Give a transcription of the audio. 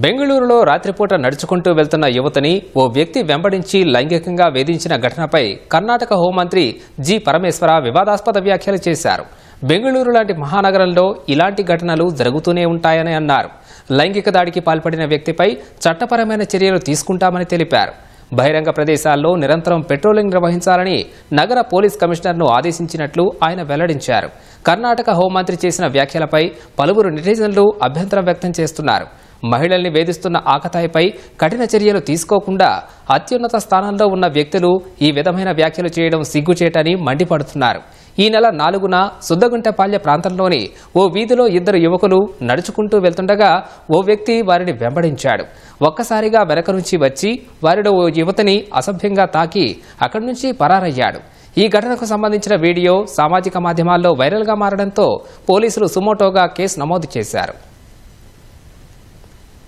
బెంగళూరులో రాత్రిపూట నడుచుకుంటూ వెళ్తున్న యువతిని ఓ వ్యక్తి వెంబడించి లైంగికంగా వేధించిన ఘటనపై కర్ణాటక హోంమంత్రి జి పరమేశ్వర వివాదాస్పద వ్యాఖ్యలు చేశారు. బెంగళూరు లాంటి మహానగరంలో ఇలాంటి ఘటనలు జరుగుతూనే ఉంటాయని అన్నారు. లైంగిక దాడికి పాల్పడిన వ్యక్తిపై చట్టపరమైన చర్యలు తీసుకుంటామని తెలిపారు. బహిరంగ ప్రదేశాల్లో నిరంతరం పెట్రోలింగ్ నిర్వహించాలని నగర పోలీస్ కమిషనర్ను ఆదేశించినట్లు ఆయన వెల్లడించారు. కర్ణాటక హోంమంత్రి చేసిన వ్యాఖ్యలపై పలువురు నెటిజన్లు అభ్యంతరం వ్యక్తం చేస్తున్నారు. మహిళల్ని వేధిస్తున్న ఆకతాయిపై కఠిన చర్యలు తీసుకోకుండా అత్యున్నత స్థానంలో ఉన్న వ్యక్తులు ఈ విధమైన వ్యాఖ్యలు చేయడం సిగ్గుచేటని మండిపడుతున్నారు. ఈ నెల నాలుగున సుద్దగుంటపాల్య ప్రాంతంలోని ఓ వీధిలో ఇద్దరు యువకులు నడుచుకుంటూ వెళ్తుండగా ఓ వ్యక్తి వారిని వెంబడించాడు. ఒక్కసారిగా వెనక నుంచి వచ్చి వారిలో ఓ యువతిని అసభ్యంగా తాకి అక్కడి నుంచి పరారయ్యాడు. ఈ ఘటనకు సంబంధించిన వీడియో సామాజిక మాధ్యమాల్లో వైరల్గా మారడంతో పోలీసులు సుమోటోగా కేసు నమోదు చేశారు.